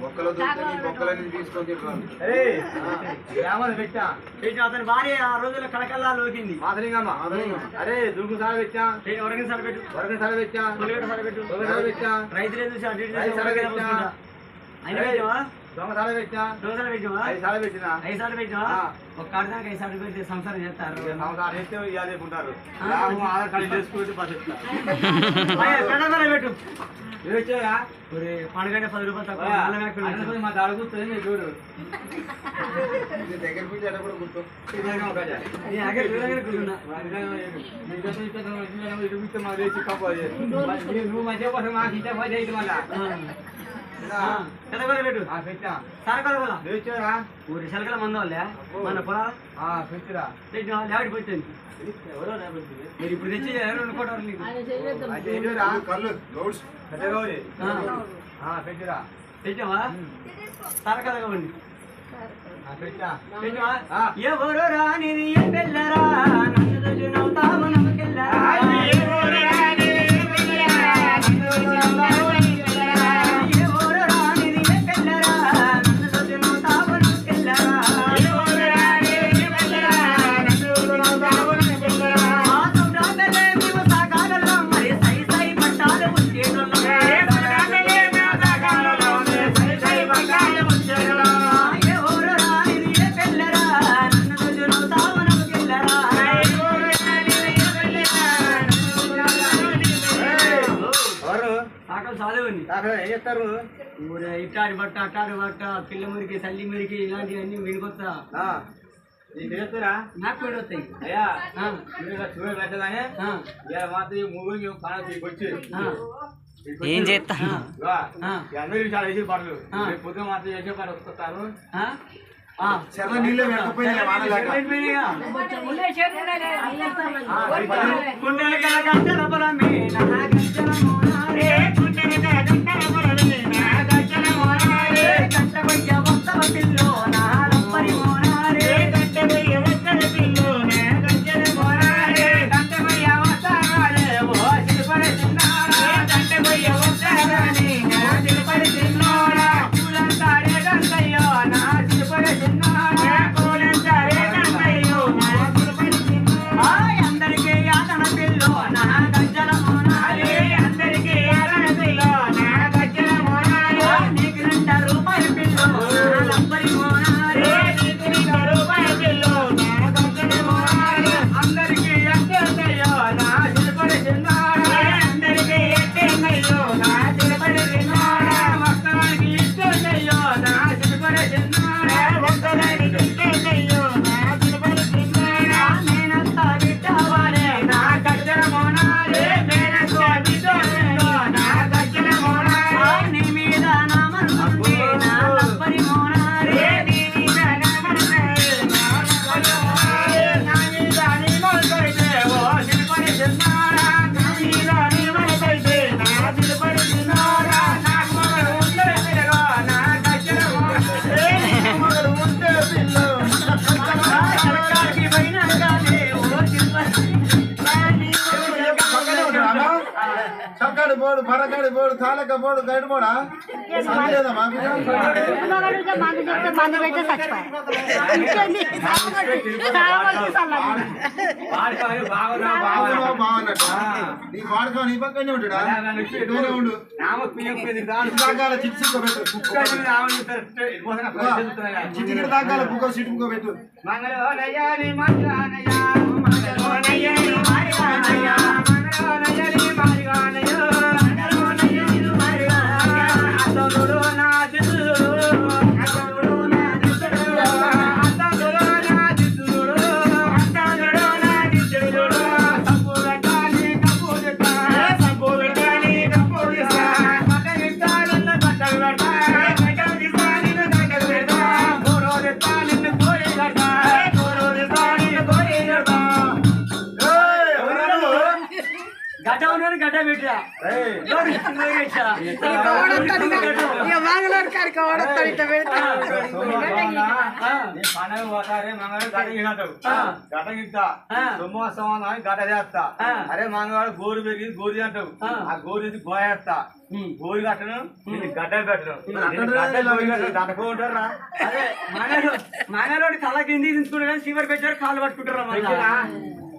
బొక్కలు దొరికితే నీ బొక్కలన్నీ తీసుకొని చెప్పాను పెట్టా. అతని భార్య ఆ రోజుల్లో కళకల్లా లోకింది మాదలింగమ్మ అరే దుర్గు సాల పెట్టా. ఎవరికి సార్ పెట్టు. వరగ సాల పెట్టా. పెట్టు. సాల పెట్టా. రైతులే చూసి అటు ఐదు చూసి ఎవరికైనా పెట్టినా. పోసుకుంటా. అయినా పెట్టావా దొంగ సాల పెట్టా దొంగ సార్లు పెట్టావా ఐదు సార్లు పెట్టినా? ఐదు సార్లు పెట్టావా ఆ. ఒక కాడదానికి ఐదు సార్లు పెడితే సంసారం చేస్తారు. సంవత్సరాలు వేస్తే ఇవాళ ఉంటారు. ఆధార్ కార్డు చేసుకుంటే కడదానే పెట్టు. మీరు పండుగంటే పది రూపాయలు పెట్టు. మా దాడ కూర్చొని నేను చూడు. దగ్గర కూడా ఇస్తే మాకు. మరి మీరు- నువ్వు మంచిగా ఇచ్చే పోతే మళ్ళా. ఆ. ఆ, కడగొర పెట్టు. ఆ, పెట్టా సార్ కడగొల మీరు వచ్చారా ఊరి మన పొలాలు ఆ, పెట్టిరా. పెట్టిన పెట్టింది. మీరు ఇప్పుడు తెచ్చి పెట్టిరా. పెట్టావా ఆ. ఎవరు రానిది ఏ పెళ్ళరా అక్కడ ఏం చేస్తారు? ఊరే ఇట్టాడి బట్ట అట్టాడి బట్ట పిల్ల మురికి తల్లి మురికి ఇలాంటివన్నీ వినుకొస్తా ఆ, నీకు చేస్తారా? నాకు కూడా వస్తాయి. అయ్యా ఆ, మీరు ఇలా చూడ పెట్టగానే ఆ, ఇలా మాత్రం మూడు పని తీసుకొచ్చి. ఆ, ఏం చేస్తా? ఆ, అందరూ చాలా వేసి. రేపు పొద్దున మాత్రం వస్తారు. చెర్ల నీళ్ళే పెట్టకపోయినా వానలేక Cara para పెడితే చచ్చిపోయారు ఇంకేంది? సావగొట్టి చల్లగా. వాడుకోవాలి, బాగున్నా బాగున్నావా, బాగున్నా బాగున్నట్టు. నీ వాడుకో నీ పక్కనే ఉంటాడా ఇటువైనా ఉండు దాకాల చిక్స్ పెట్టు చిటికెట్ దాకాల బుక్క సీటు బుక్క పెట్టు మంగళోనయ్యాని అని గడ్డ చేస్తా. అరే మంగళవారం గోరు పెరిగి గోరు అంటావు ఆ. గోరు నుంచి గోయేస్తా గోరు కట్టను గడ్డ పెట్టను ఉంటారా అదే మనలోని తల కింది తీసుకుంటారు కానీ శివర్ పెట్టారు కాళ్ళు పట్టుకుంటారు?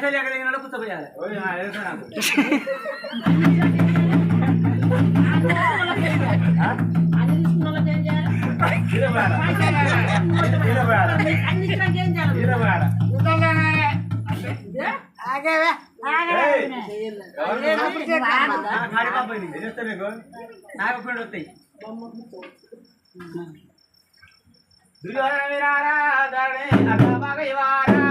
మనం పైసలు ఎక్కడ దిగినా కూర్చోపోయాలి కాడి పాప నాకు ఫ్రెండ్ వస్తాయి దుర్యోధన విరారా ధరణి అగమగైవారా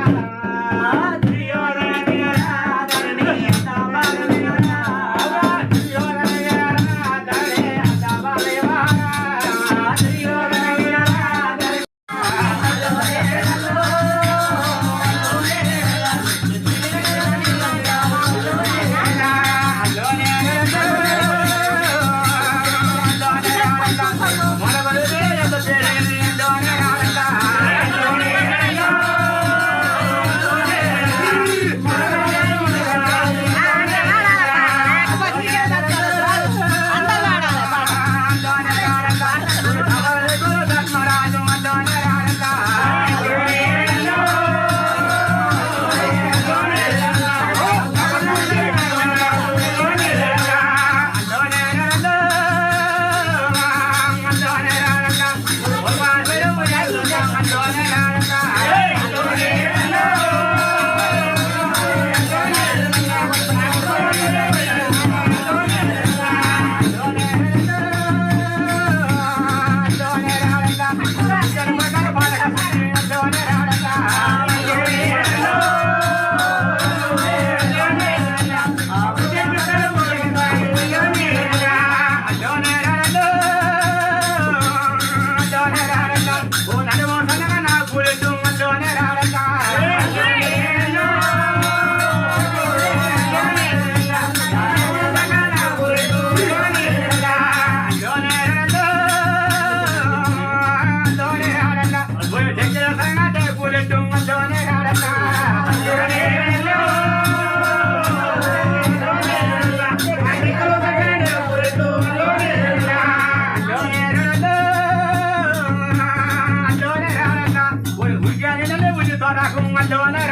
Joanna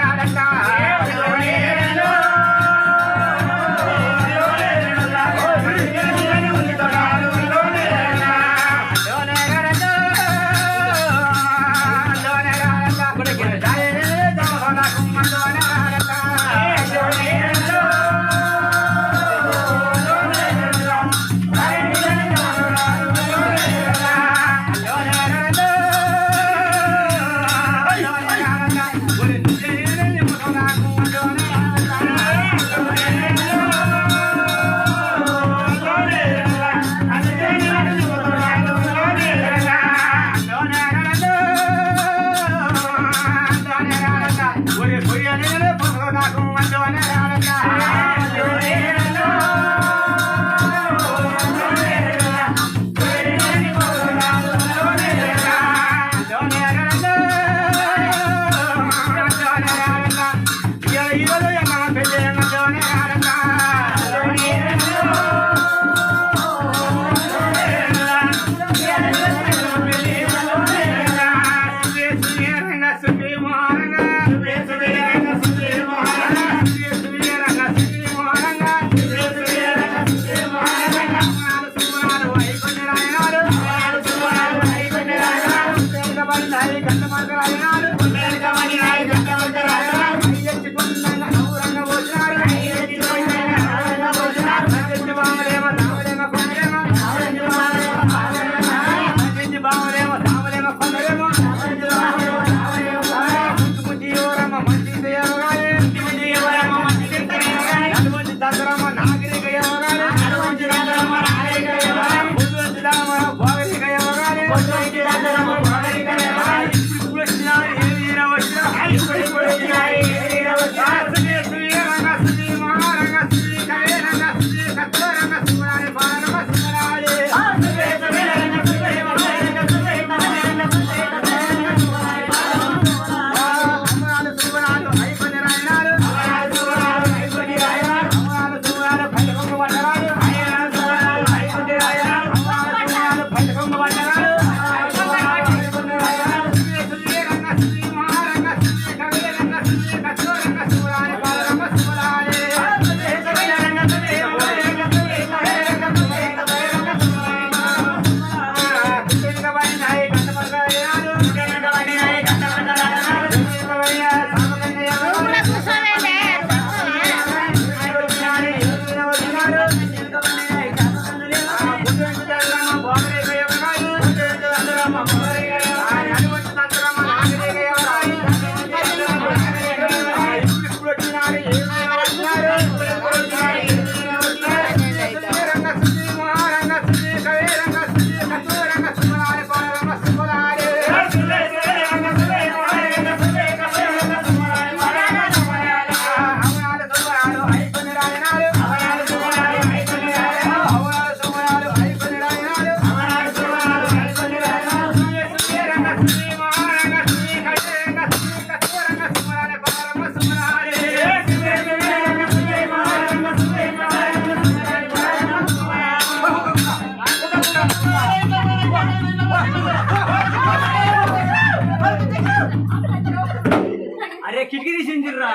కిటికీ తీసిందిరా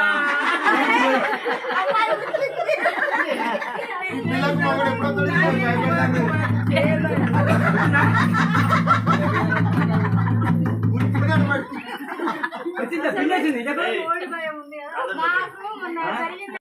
పిల్లలకు వచ్చిందా